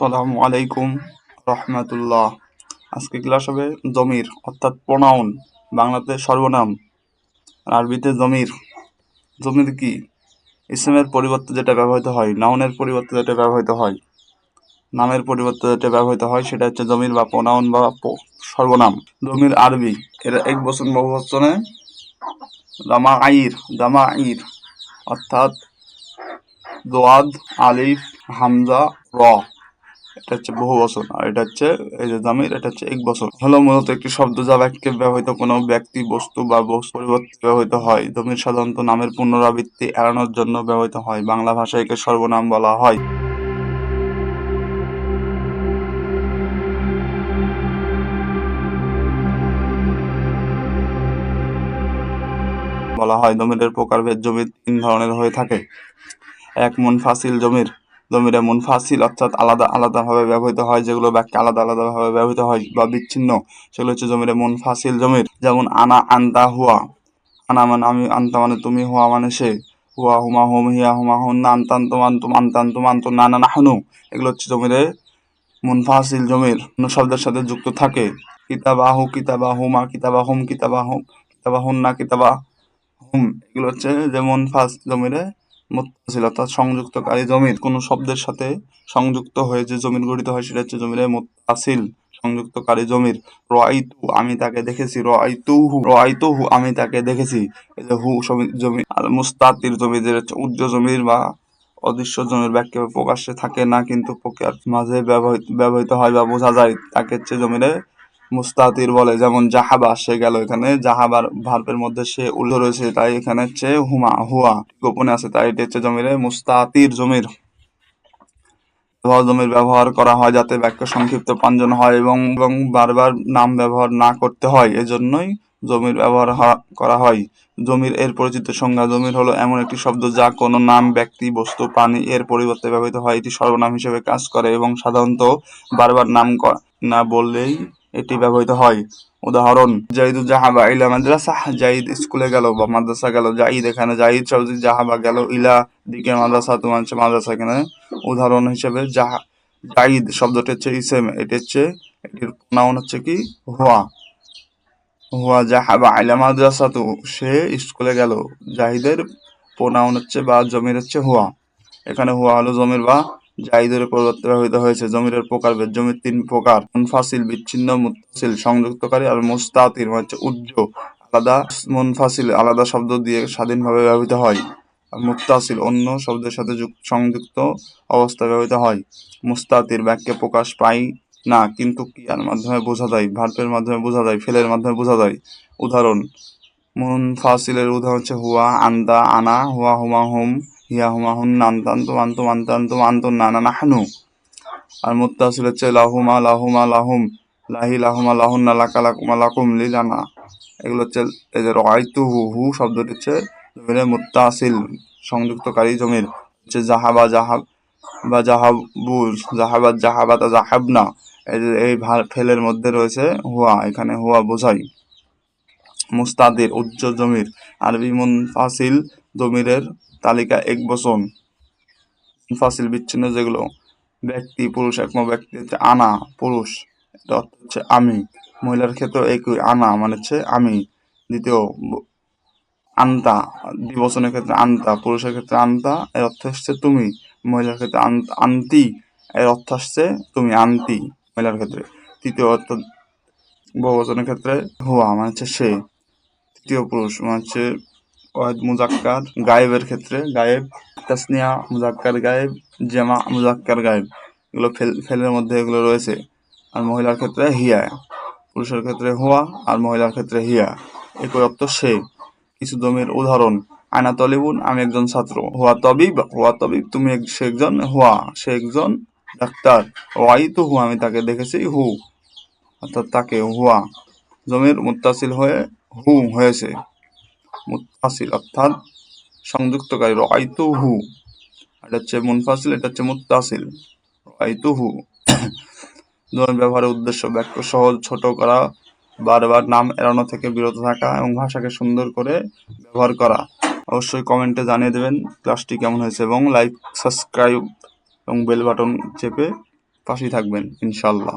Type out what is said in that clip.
আসসালামু আলাইকুম রহমতুল্লাহ। আজকে ক্লাস হবে জমির, অর্থাৎ প্রোনাউন, বাংলাতে সর্বনাম আরবিতে জমির। জমির কি? ইসমের পরিবর্তে যেটা ব্যবহৃত হয়, নাউনের পরিবর্তে যেটা ব্যবহৃত হয়, নামের পরিবর্তে যেটা ব্যবহৃত হয়, সেটা হচ্ছে জমির বা প্রোনাউন বা সর্বনাম। জমির আরবি, এরা এক বচন বহু জামা আইর জামা আইর অর্থাৎ দোয়াদ, আলিফ, হামজা, র। এটা হচ্ছে বহু বচন আর এটা হচ্ছে এই যে জামির, এটা হচ্ছে এক বছর। হলো মূলত একটি শব্দ যা বাক্যে ব্যবহৃত কোনো ব্যক্তি, বস্তু বা বস্তু পরিবর্তে ব্যবহৃত হয়। জমির সাধারণত নামের পুনরাবৃত্তি এড়ানোর জন্য ব্যবহৃত হয়। বাংলা ভাষায় একে সর্বনাম বলা হয়। বলা হয়, জমিরের প্রকারভেদ জমির তিন ধরনের হয়ে থাকে। এক, মন, ফাসিল, জমির। জমিরে মুনফাসিল অর্থাৎ আলাদা আলাদাভাবে ব্যবহৃত হয়, যেগুলো বাক্যে আলাদা আলাদাভাবে ব্যবহৃত হয় বা বিচ্ছিন্ন। সেগুলো হচ্ছে জমিরে মুনফাসিল জমির। যেমন, আনা আন্তা হুয়া। আনা মানে আমি, আন্তা মানে তুমি, হুয়া মানে সে। হুয়া হুমা হুম হিয়া হুমা হুন না আন্তান তুমান তুম আন্তান তুমান তো না না, নাহনু। এগুলো হচ্ছে জমিরে মুনফাসিল জমির। অন্য শব্দের সাথে যুক্ত থাকে। কিতাবাহু কিতাবা হুমা, কিতাবা হুম কিতাবা হুম, কিতাবা হুন না কিতাবা হুম। এগুলো হচ্ছে যেমন ফার্স্ট জমিরে মুত্তাসিল অর্থাৎ সংযুক্তকারী জমির কোনো শব্দের সাথে সংযুক্ত হয়ে যে জমির গঠিত হয় সেটা হচ্ছে জমিরে মুত্তাসিল, সংযুক্তকারী জমির। রাইতু আমি তাকে দেখেছি। রাইতুহু রাইতুহু আমি তাকে দেখেছি। হু জমি, আর মুস্তাতির জমি, যে হচ্ছে উজ্জ জমির বা অদৃশ্য জমির বাক্যে প্রকাশ্যে থাকে না, কিন্তু প্রকার মাঝে ব্যবহৃত ব্যবহৃত হয় বা বোঝা যায় তাকে হচ্ছে জমিরে মুস্তাতির বলে, যেমন জাহাবা, সে গেল এখানে। জাহাবার ভার্বের মধ্যে সে উল্লেখ রয়েছে, তাই এখানে হচ্ছে হুমা, হুয়া গোপনে আছে, তাই এটি হচ্ছে জমিরে মুস্তাতির জমির। জমির ব্যবহার করা হয় যাতে বাক্য সংক্ষিপ্ত প্রাঞ্জন হয় এবং এবং বারবার নাম ব্যবহার না করতে হয়, এজন্যই জমির ব্যবহার করা হয়। জমির এর পরিচিত সংজ্ঞা, জমির হলো এমন একটি শব্দ যা কোনো নাম, ব্যক্তি, বস্তু, প্রাণী এর পরিবর্তে ব্যবহৃত হয়। এটি সর্বনাম হিসেবে কাজ করে এবং সাধারণত বারবার নাম না বললেই এটি ব্যবহৃত হয়। উদাহরণ, জাইদু জাহাবা ইলা মাদ্রাসা। জাইদ স্কুলে গেল বা মাদ্রাসা গেল। জাইদ এখানে, জাইদ শব্দ জাহাবা গেল ইলা দিকে মাদ্রাসা, তোমার হচ্ছে মাদ্রাসা এখানে। উদাহরণ হিসেবে, জাহা, জাইদ শব্দটি হচ্ছে ইসেম, এটি হচ্ছে, এটির নাউন হচ্ছে কি? হুয়া। হুয়া জাহাবা ইলা মাদ্রাসাতু, সে স্কুলে গেল। জাহিদের প্রোনাউন হচ্ছে বা, জমির হচ্ছে হুয়া। এখানে হুয়া হলো জমির বা জাহিদের পরিবর্তে ব্যবহৃত হয়েছে জমিরের প্রকারভেদ। জমির তিন প্রকার মুনফাসিল বিচ্ছিন্ন, মুত্তাসিল সংযুক্তকারী আর মুস্তাতির। মানে হচ্ছে উজ্জ আলাদা। মুনফাসিল আলাদা শব্দ দিয়ে স্বাধীনভাবে ব্যবহৃত হয়? আর মুত্তাসিল অন্য শব্দের সাথে যুক- সংযুক্ত অবস্থায় ব্যবহৃত হয়। মুস্তাতির বাক্যে প্রকাশ পায় না, কিন্তু ক্রিয়ার মাধ্যমে বোঝা যায়, ভার্বের মাধ্যমে বোঝা যায়, ফেলের মাধ্যমে বোঝা যায়। উদাহরণ মুনফাসিলের উদাহরণ হচ্ছে হুয়া, আন্দা, আনা, হুয়া, হুমা, হুম। হিয়া হুমা হুন আন্তান্তু আন্তুম আন্তান্তুম আন্তুন নানা নাহনু। আর মুত্তাসিল হচ্ছে লাহুমা লাহুমা লাহুম, লাহি লাহুমা লাহুন্না লাকা লাকুমা লাকুম লিলানা। এগুলো হচ্ছে এই যে হু হু শব্দটি হচ্ছে জমিরে মুত্তাসিল, সংযুক্তকারী জমির। হচ্ছে জাহাবা জাহাব, বা জাহাবু, জাহাবাত জাহাবাতা জাহাবনা। এই ফেলের মধ্যে রয়েছে হুয়া, এখানে হুয়া বোঝাই। মুস্তাদির উচ্চ জমির। আরবি মুনফাসিল জমিরের তালিকা এক বচন। মুনফাসিল বিচ্ছিন্ন যেগুলো ব্যক্তি, পুরুষ একম ব্যক্তি, হচ্ছে আনা, পুরুষ, এটা অর্থ হচ্ছে আমি। মহিলার ক্ষেত্রে একই, আনা মানে হচ্ছে আমি। দ্বিতীয় আন্তা দ্বিবচনের ক্ষেত্রে আন্তা, পুরুষের ক্ষেত্রে আন্তা, এর অর্থ হচ্ছে তুমি। মহিলার ক্ষেত্রে আন- আন্তি, এর অর্থ হচ্ছে তুমি আন্তি মহিলার ক্ষেত্রে। তৃতীয় অর্থ বহুবচনের ক্ষেত্রে হুয়া মানে হচ্ছে সে। তৃতীয় পুরুষ মানে হচ্ছে মুজাক্কার গায়েবের ক্ষেত্রে গায়েব, তাসনিয়া মুজাক্কার গায়েব, জামা মুজাক্কার গায়েব। এগুলো ফেল, ফেলের মধ্যে এগুলো রয়েছে। আর মহিলার ক্ষেত্রে হিয়া, পুরুষের ক্ষেত্রে হুয়া, আর মহিলার ক্ষেত্রে হিয়া। একই অর্থ সে, কিছু জমির উদাহরণ। আয়না তলিবুন, আমি একজন ছাত্র। হুয়া তবিব হুয়া তবিব, তুমি সে একজন হুয়া, সে একজন ডাক্তার। ওয়াই তো হু আমি তাকে দেখেছি হু, অর্থাৎ তাকে হুয়া। জমির মুত্তাসিল হয়ে হু হয়েছে। মুত্তাসিল অর্থাৎ সংযুক্তকারী রাইতু হু এটা হচ্ছে মুনফাসিল, এটা হচ্ছে মুতাসিল রাইতু হু ব্যবহারের উদ্দেশ্য বাক্য সহজ, ছোট করা, বারবার নাম এড়ানো থেকে বিরত থাকা এবং ভাষাকে সুন্দর করে ব্যবহার করা। অবশ্যই কমেন্টে জানিয়ে দেবেন ক্লাসটি কেমন হয়েছে এবং লাইক, সাবস্ক্রাইব এবং বেল বাটন চেপে পাশেই থাকবেন ইনশাল্লাহ